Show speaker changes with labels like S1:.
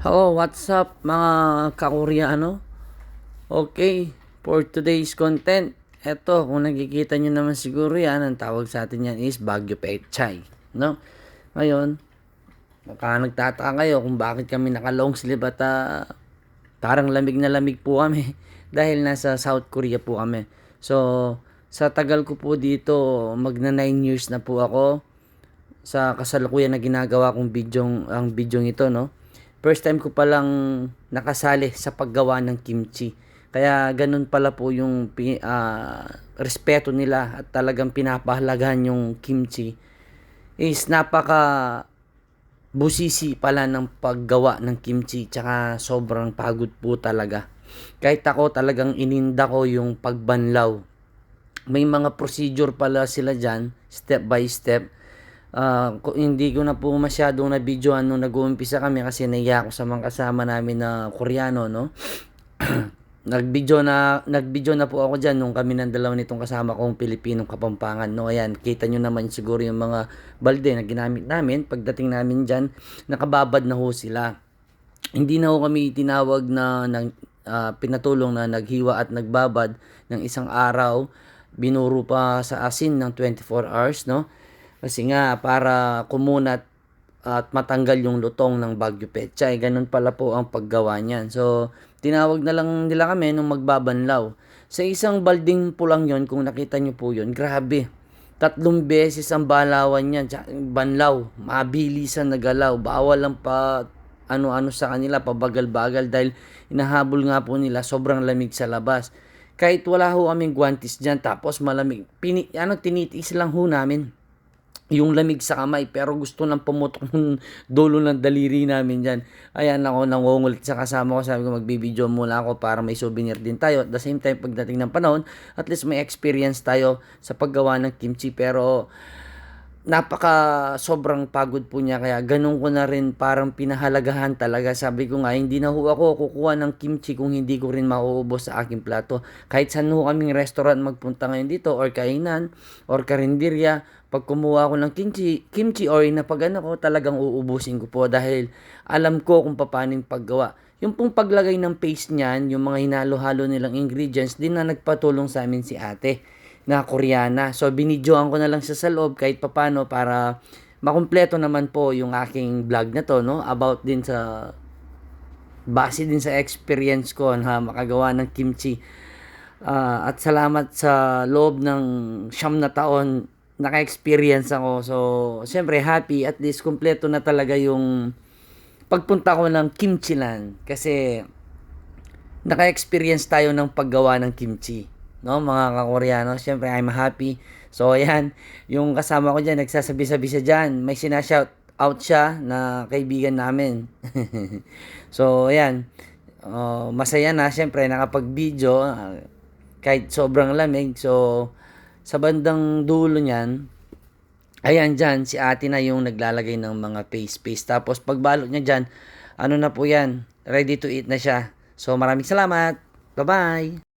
S1: Hello, what's up mga ka-Koreano? Okay, for today's content, eto, kung nakikita nyo naman siguro yan, ang tawag sa atin yan is Baguio Pechay. No? Ngayon, baka nagtataka kayo kung bakit kami naka-long sleeve at ah, parang lamig na lamig po kami dahil nasa South Korea po kami. So, sa tagal ko po dito, magna 9 years na po ako sa kasalukuyan na ginagawa kong video ang video ito no first time ko palang nakasali sa paggawa ng kimchi. Kaya ganun pala po yung ah, respeto nila at talagang pinapahalagahan yung kimchi is napaka busisi pala ng paggawa ng kimchi tsaka sobrang pagod po talaga. Kahit ako talagang ininda ko yung pagbanlaw. May mga procedure pala sila dyan, step by step. Ko- hindi ko na po masyadong na video nung nag-uumpisa kami kasi naiya ako sa mga kasama namin na Koreano, no? nag-video na nag-video na po ako diyan nung kami ng dalawa nitong kasama kong Pilipinong Kapampangan no? Ayan kita nyo naman siguro yung mga balde na ginamit namin. Pagdating namin diyan nakababad na ho sila. Hindi na ho kami tinawag na ng ah, pinatulong na naghiwa at nagbabad ng isang araw. Binuro pa sa asin ng 24 hours no kasi nga para kumunat at matanggal yung lutong ng Baguio Pechay. Ganun pala po ang paggawa niyan. So, tinawag na lang nila kami nung magbabanlaw. Sa isang balding po lang yon kung nakita nyo po yon grabe. Tatlong beses ang balawan niyan. Banlaw, mabilisan na galaw. Bawal lang pa ano-ano sa kanila, pabagal-bagal dahil inahabol nga po nila sobrang lamig sa labas. Kahit wala ho kaming guantes dyan, tapos malamig, pini, ano, tinitiis lang ho namin yung lamig sa kamay pero gusto nang pumutok ng dulo ng daliri namin dyan. Ayan ako nangungulit sa kasama ko. Sabi ko magbibideo muna ako para may souvenir din tayo. At the same time pagdating ng panahon at least may experience tayo sa paggawa ng kimchi. Pero napaka sobrang pagod po niya kaya ganun ko na rin parang pinahalagahan talaga sabi ko nga hindi na ho ako kukuha ng kimchi kung hindi ko rin mauubos sa aking plato kahit saan ho kaming restaurant magpunta ngayon dito or kainan or karinderya pag kumuha ako ng kimchi kimchi or napagano ko talagang uubusin ko po dahil alam ko kung paano yung paggawa yung pong paglagay ng paste niyan yung mga hinalo-halo nilang ingredients din na nagpatulong sa amin si ate na Koreana. So, binidyoan ko na lang siya sa loob kahit papano para makumpleto naman po yung aking vlog na to, no? About din sa, base din sa experience ko na makagawa ng kimchi. Ah, at salamat sa loob ng siyam na taon naka-experience ako. So, siyempre happy at least kumpleto na talaga yung pagpunta ko ng Kimchi Land kasi naka-experience tayo ng paggawa ng kimchi. No, mga ka-Koreano, syempre I'm happy. So, ayan, yung kasama ko dyan, nagsasabi-sabi siya dyan. May sinashout out siya na kaibigan namin. so, ayan, uh, masaya na, syempre, nakapag-video, ah, kahit sobrang lamig. So, sa bandang dulo niyan, ayan dyan, si ate na yung naglalagay ng mga paste-paste. Tapos, pagbalot niya dyan, ano na po yan, ready to eat na siya. So, maraming salamat. Bye-bye!